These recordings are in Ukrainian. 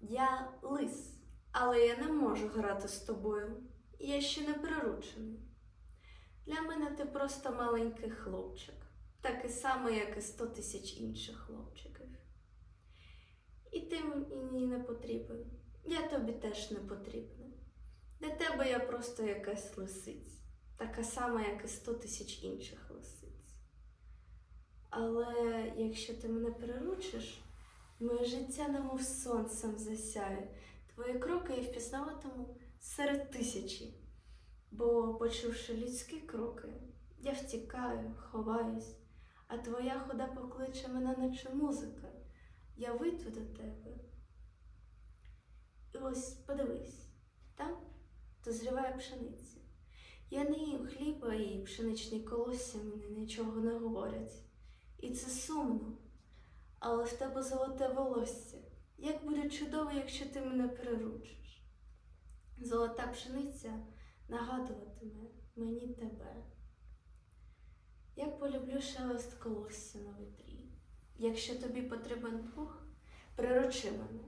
Я лис, але я не можу грати з тобою. Я ще не приручений. Для мене ти просто маленький хлопчик, такий самий, як і сто тисяч інших хлопчиків. І ти мені не потрібен. Я тобі теж не потрібна. Для тебе я просто якась лисиць, така сама, як і сто тисяч інших лисиць. Але якщо ти мене приручиш, моє життя немов сонцем засяє. Твої кроки я впізнаватиму серед тисячі. Бо, почувши людські кроки, я втікаю, ховаюсь, а твоя хода покличе мене, наче музика. Я вийду до тебе. І ось подивись, там дозріває пшениця. Я не їм хліба і пшеничні колосся мені нічого не говорять. І це сумно, але в тебе золоте волосся. Як буде чудово, якщо ти мене приручиш. Золота пшениця нагадуватиме мені тебе. Як полюблю шелест колосся на вітрі. Якщо тобі потрібен пух, приручи мене.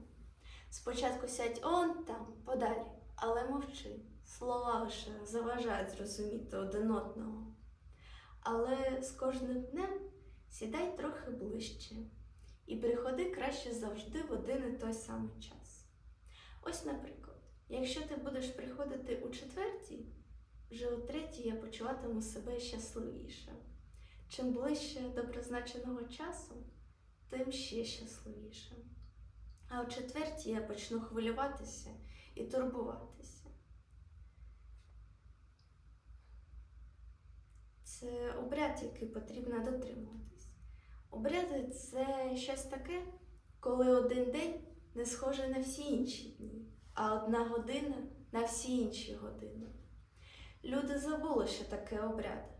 Спочатку сядь он там, подалі, але мовчи. Слова лише заважають зрозуміти один одного. Але з кожним днем сідай трохи ближче і приходи краще завжди в один і той самий час. Ось, наприклад, якщо ти будеш приходити у четвертій, вже у третій я почуватиму себе щасливіше. Чим ближче до призначеного часу, тим ще щасливіше. А у четвертій я почну хвилюватися і турбуватися. Це обряд, який потрібно дотримуватись. Обряди це щось таке, коли один день не схожий на всі інші дні, а одна година на всі інші години. Люди забули, що таке обряди.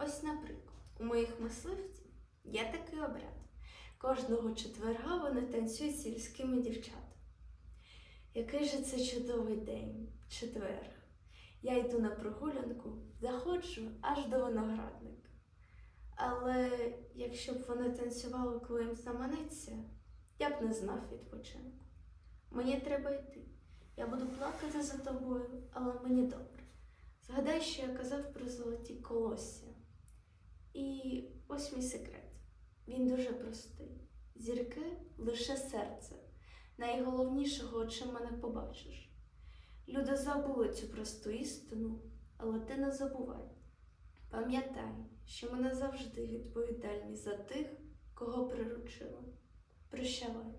Ось, наприклад, у моїх мисливців є такий обряд. Кожного четверга вони танцюють сільськими дівчатами. Який же це чудовий день, четверг. Я йду на прогулянку, заходжу аж до виноградника. Але якщо б вони танцювали, коли їм заманеться, я б не знав відпочинку. Мені треба йти. Я буду плакати за тобою, але мені добре. Згадай, що я казав про золоті колосся. І ось мій секрет. Він дуже простий. Зірки лише серце. Найголовнішого, чим мене побачиш. Люди забули цю просту істину, але ти не забувай. Пам'ятай, що ми назавжди відповідальні за тих, кого приручили. Прощавай.